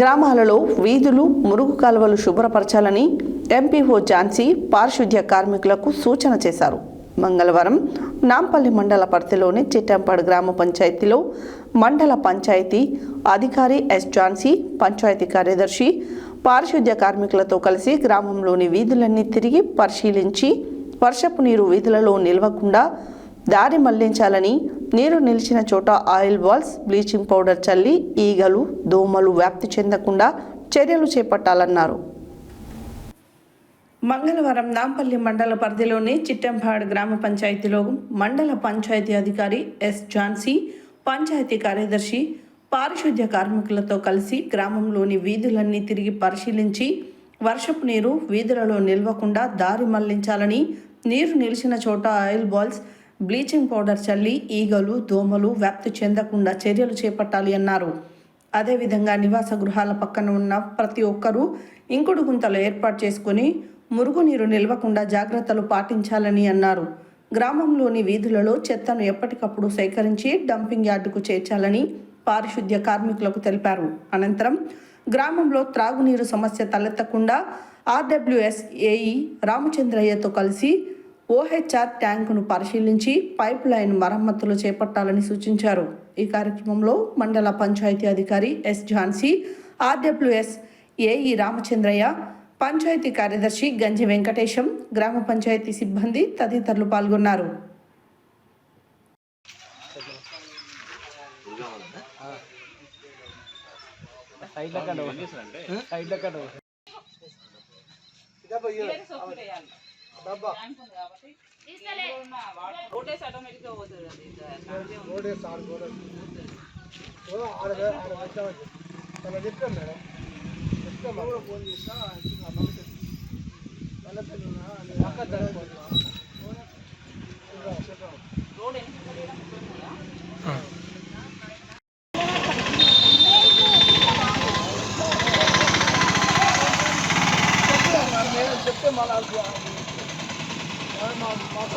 గ్రామాలలో వీధులు మురుగు కాలువలు శుభ్రపరచాలని ఎంపీఓ ఝాన్సీ పారిశుద్ధ్య కార్మికులకు సూచన చేశారు. మంగళవారం నాంపల్లి మండల పరిధిలోని చిట్టంపాడు గ్రామ పంచాయతీలో మండల పంచాయతీ అధికారి ఎస్ ఝాన్సీ పంచాయతీ కార్యదర్శి పారిశుద్ధ్య కార్మికులతో కలిసి గ్రామంలోని వీధులన్నీ తిరిగి పరిశీలించి వర్షపు నీరు వీధులలో నిల్వకుండా దారి మళ్ళించాలని నీరు నిలిచిన చోట ఆయిల్ బాల్స్ బ్లీచింగ్ పౌడర్ చల్లి ఈగలు దోమలు వ్యాప్తి చెందకుండా చర్యలు చేపట్టాలన్నారు. మంగళవారం నాంపల్లి మండల పరిధిలోని చిట్టంపాడు గ్రామ పంచాయతీలో మండల పంచాయతీ అధికారి ఎస్ ఝాన్సీ పంచాయతీ కార్యదర్శి పారిశుద్ధ్య కార్మికులతో కలిసి గ్రామంలోని వీధులన్నీ తిరిగి పరిశీలించి వర్షపు నీరు వీధులలో నిల్వకుండా దారి మళ్ళించాలని నీరు నిలిచిన చోట ఆయిల్ బాల్స్ బ్లీచింగ్ పౌడర్ చల్లి ఈగలు దోమలు వ్యాప్తి చెందకుండా చర్యలు చేపట్టాలి అన్నారు. అదేవిధంగా నివాస గృహాల పక్కన ఉన్న ప్రతి ఒక్కరూ ఇంకుడు గుంతలు ఏర్పాటు చేసుకుని మురుగునీరు నిల్వకుండా జాగ్రత్తలు పాటించాలని అన్నారు. గ్రామంలోని వీధులలో చెత్తను ఎప్పటికప్పుడు సేకరించి డంపింగ్ యార్డుకు చేర్చాలని పారిశుద్ధ్య కార్మికులకు తెలిపారు. అనంతరం గ్రామంలో త్రాగునీరు సమస్య తలెత్తకుండా ఆర్డబ్ల్యూఎస్ఏఈ రామచంద్రయ్యతో కలిసి ఓహెచ్ఆర్ ట్యాంకును పరిశీలించి పైప్ లైన్ మరమ్మతులు చేపట్టాలని సూచించారు. ఈ కార్యక్రమంలో మండల పంచాయతీ అధికారి S Jhansi RWS AE Ramachandraiah panchayat కార్యదర్శి గంజి వెంకటేశం గ్రామ పంచాయతీ సిబ్బంది తదితరులు పాల్గొన్నారు. సైడ్ రోటేస్ ఆటోమేటిక్గా పోతుంది. రోడే సార్ రోడే ఆడ ఆడ వచ్చామని తన చెప్పాం మేడం. చెప్తాం ఫోన్ చేస్తా రోడ్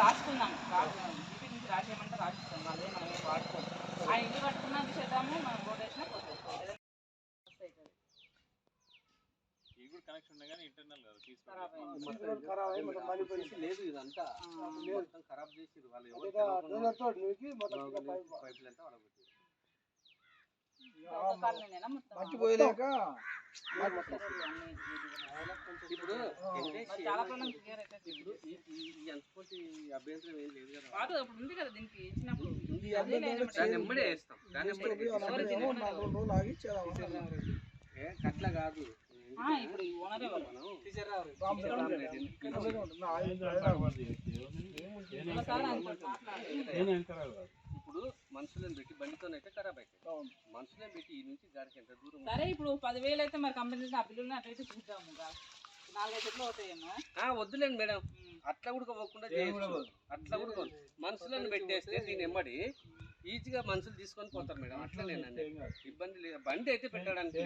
రాసుకుందాం. రాసుకుందాం. ఇంటి నుంచి రాసేయమంటే రాసిస్తాం. వాళ్ళే మనం వాడుకోం ఆ ఇల్లు కట్టుకున్నా చేద్దాము మనం రోడ్ వేసినా ఖరాబ్ అయ్యి మొత్తం మళ్ళీ పోయి లేదు ఇదంతా. మొత్తం ఖరాబ్ చేసిరు వాళ్ళు కింద పైపులు అంటే వాళ్ళకి. ఇప్పుడు ఈ అభ్యంతరం ఏం లేదు కదా. కాదు అప్పుడు ఉంది కదా దీనికి ఇచ్చినప్పుడు. వేస్తాం. కాదు. ఇప్పుడు ఓనరే మనుషులను పెట్టి బండితోనైతే ఖరాబ్ అవుతాయి మనుషులను పెట్టి ఈ నుంచి దానికి ఎంత దూరం సరే ఇప్పుడు పదివేలు అయితే మరి కంపెనీ ఆ బిల్లుని అట్లయితే చూద్దాము. నాలుగైదు చెట్లు అవుతాయేమో. ఆ, వద్దులేండి మేడం. అట్లా కూడా పోకుండా అట్లా కూడా. మనుషులను పెట్టేస్తే దీని ఎమ్మడి ఈజీగా మనుషులు తీసుకొని పోతారు మేడం. అట్లా నేను ఇబ్బంది లేదు. బండి అయితే పెట్టడానికి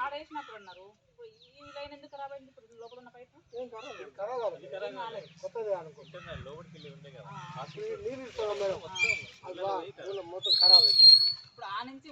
ఆడేసినప్పుడు అన్నారు. ఇప్పుడు ఈ లైన్ ఎందుకు ఖరాబ్ అయింది ఇప్పుడు లోపల ఉన్న పైపు? బా- మొత్తం ఖరాబ్ ఇప్పుడు ఆ నుంచి